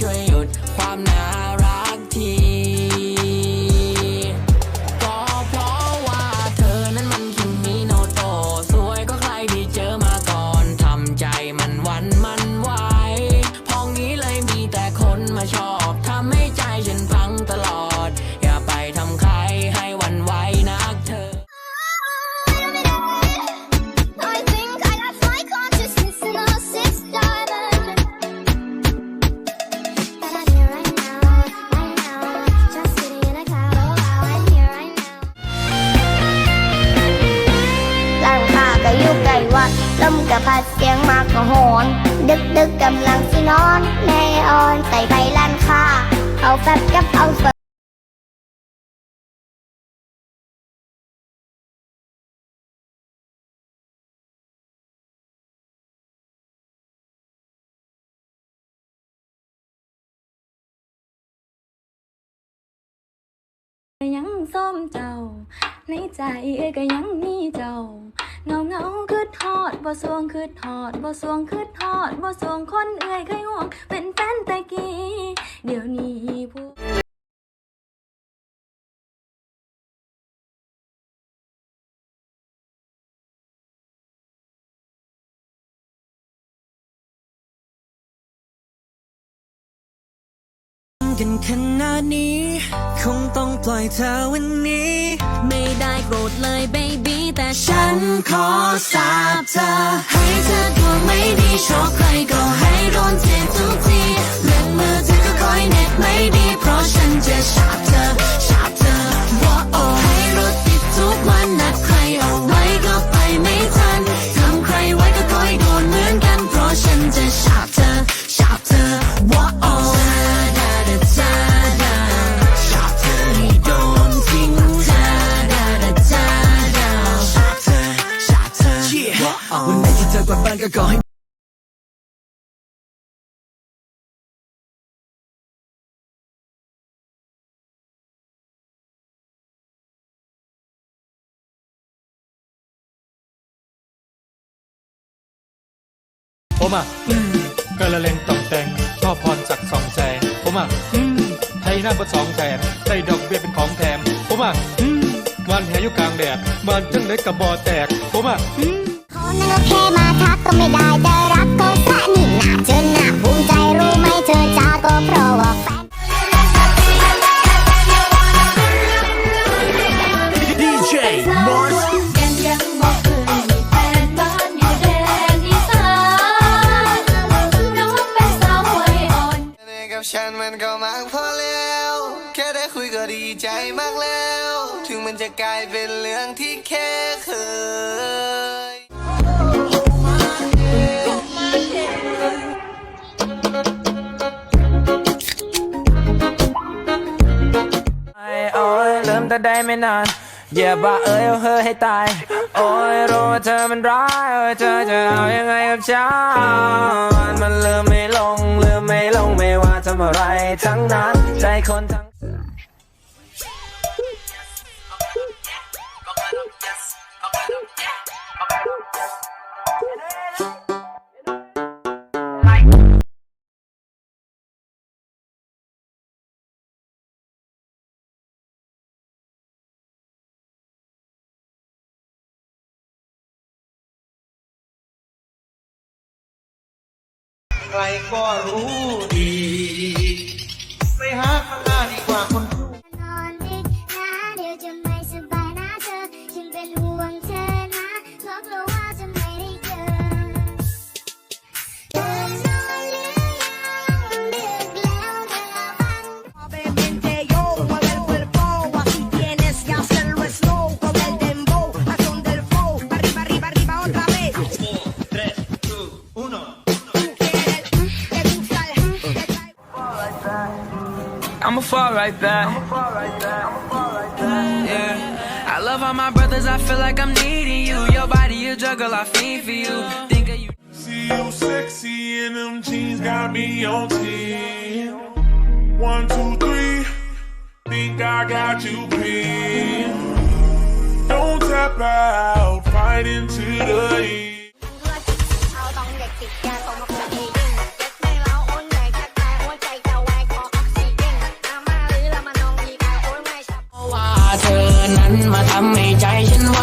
your ดึกดึกๆกำลังสินอน แม่อ่อนใส่ใบลันค่าเอาแฟบกับเอาเฟอยังส้มเจ้า ในใจก็ยังมีเจ้าเงาเงาคืดทอด บ่สวงคืดทอดบ่สวงคืดทอดบ่สวงคนเอ่ยเคยห่วงเป็นแฟนแต่กี้เดี๋ยวนี้ผู้ กันขนาดนี้ คงต้องปล่อยเธอวันนี้ ไม่ได้โกรธเลยเบบีแต่ฉันขอสาบเธอ ให้เธอดวงไม่ดีโชค กวาดบ้านก็ขอให้ผมอะอืมกระเลงต่องแต่งชอบพรจากสองแสงผมอะอืมไทยหน้าบนสองแสนได้ดอกเบี้ยเป็นของแถมผมอะอืมวันแหอยู่กลางแดดมันจังเลยกับบอแตกผมอะอืม นั้นก็แค่มาทักก็ไม่ได้แต่รักก็แค่นี่หนาเจอหนาภูมิใจรู้ไหมเธอจ้าก็เพราะว่าแฟน DJ Mars ยังยังบอกเคยมีแฟนบ้านอยู่แดนอีสานน้องเป็นสาววัยอ่อน เธอกับฉันมันก็มากพอแล้ว แค่ได้คุยก็ดีใจมากแล้ว ถึงมันจะกลายเป็นเรื่องที่แค่เคย ยเริ่มแต่ได้ไม่นานอย่าบ้าเอ้ยเอาเธอให้ตาย โอ้ยรู้ว่าเธอมันร้ายโอ้ยเธอจะเอายังไงกับฉันมันลืมไม่ลงลืมไม่ลงไม่ว่าทำอะไรทั้งนั้นใจคนทั้ง ใครก็รู้ดี ไม่หาดีกว่าคน traigo. I'ma fall right back. Yeah. I love all my brothers, I feel like I'm needing you. Your body a juggle, I fiend for you. Think of you. See you sexy in them jeans, got me on 10. One, two, three. Think I got you pinned. Don't tap out, fight into the end. ำให้ใจฉันไว